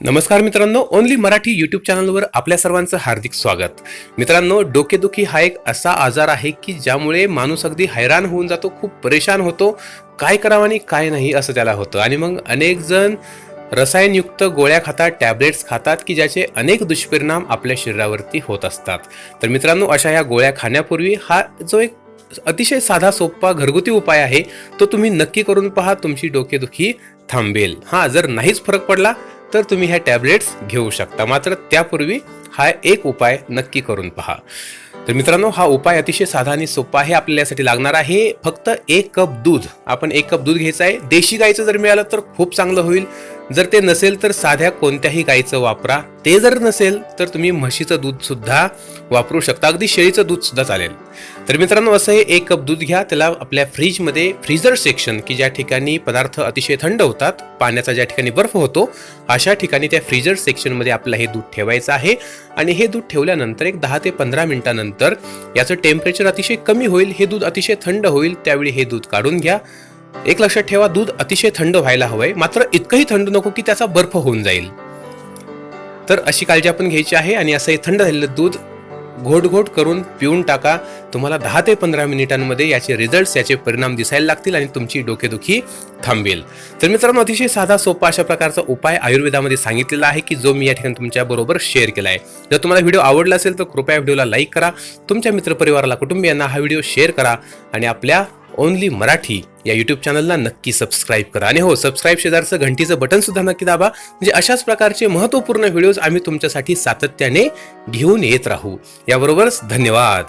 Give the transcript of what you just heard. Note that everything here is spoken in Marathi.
नमस्कार मित्रांनो ओनली मराठी यूट्यूब चॅनलवर आपल्या सर्वांचं हार्दिक स्वागत. मित्रांनो डोकेदुखी हा एक असा आजार आहे की ज्यामुळे माणूस अगदी हैराण होऊन जातो खूप परेशान होतो. काय करावं आणि काय नाही असं त्याला होतं. आणि मग अनेक जण रसायनयुक्त गोळ्या खातात टॅबलेट्स खातात की ज्याचे अनेक दुष्परिणाम आपल्या शरीरावरती होत असतात. तर मित्रांनो अशा ह्या गोळ्या खाण्यापूर्वी हा जो एक अतिशय साधा सोपा घरगुती उपाय आहे तो तुम्ही नक्की करून पहा तुमची डोकेदुखी थांबेल. हा जर नाहीच फरक पडला तर तुम्ही ह्या टॅबलेट्स घेऊ शकता. मात्र त्यापूर्वी हा एक उपाय नक्की करून पहा. तर मित्रांनो हा उपाय अतिशय साधा आणि सोपा आहे आपल्याला यासाठी लागणार आहे. फक्त एक कप दूध. आपण एक कप दूध घ्यायचं आहे. देशी गाईचं जर मिळालं तर खूप चांगलं होईल. जर ते नसेल तर साध्या कोणत्याही गाईचं वापरा. ते जर नसेल तर तुम्ही म्हशीचं दूध सुद्धा वापरू शकता. अगदी शेळीचं दूध सुद्धा चालेल. तर मित्रांनो असं हे एक कप दूध घ्या. त्याला आपल्या फ्रीजमध्ये फ्रीजर सेक्शन की ज्या ठिकाणी पदार्थ अतिशय थंड होतात पाण्याचा ज्या ठिकाणी बर्फ होतो अशा ठिकाणी त्या फ्रीजर सेक्शनमध्ये आपलं हे दूध ठेवायचं आहे. आणि हे दूध ठेवल्यानंतर एक दहा ते पंधरा मिनिटानंतर याचं टेम्परेचर अतिशय कमी होईल हे दूध अतिशय थंड होईल त्यावेळी हे दूध काढून घ्या. एक लक्षात ठेवा दूध अतिशय थंड व्हायला हवंय. मात्र इतकंही थंड नको की त्याचा बर्फ होऊन जाईल. तर अशी काळजी आपण घ्यायची आहे आणि असं हे थंड झालेलं दूध घोट घोट करून पिऊन टाका. तुम्हाला दहा ते पंधरा मिनिटांमध्ये याचे रिझल्ट्स याचे परिणाम दिसायला लागतील आणि तुमची डोकेदुखी थांबेल. तर मित्रांनो अतिशय साधा सोपा अशा प्रकारचा उपाय आयुर्वेदामध्ये सांगितलेला आहे की जो मी या ठिकाणी तुमच्या बरोबर शेअर केला आहे. जर तुम्हाला व्हिडिओ आवडला असेल तर कृपया व्हिडिओला लाईक करा. तुमच्या मित्रपरिवाराला कुटुंबियांना हा व्हिडिओ शेअर करा आणि आपल्या ओनली मराठी या यूट्यूब चॅनलला नक्की सबस्क्राईब करा. आणि हो सबस्क्राईब शेजारचं घंटीचं बटन सुद्धा नक्की दाबा. म्हणजे अशाच प्रकारचे महत्त्वपूर्ण व्हिडिओज आम्ही तुमच्यासाठी सातत्याने घेऊन येत राहू. याबरोबरच धन्यवाद.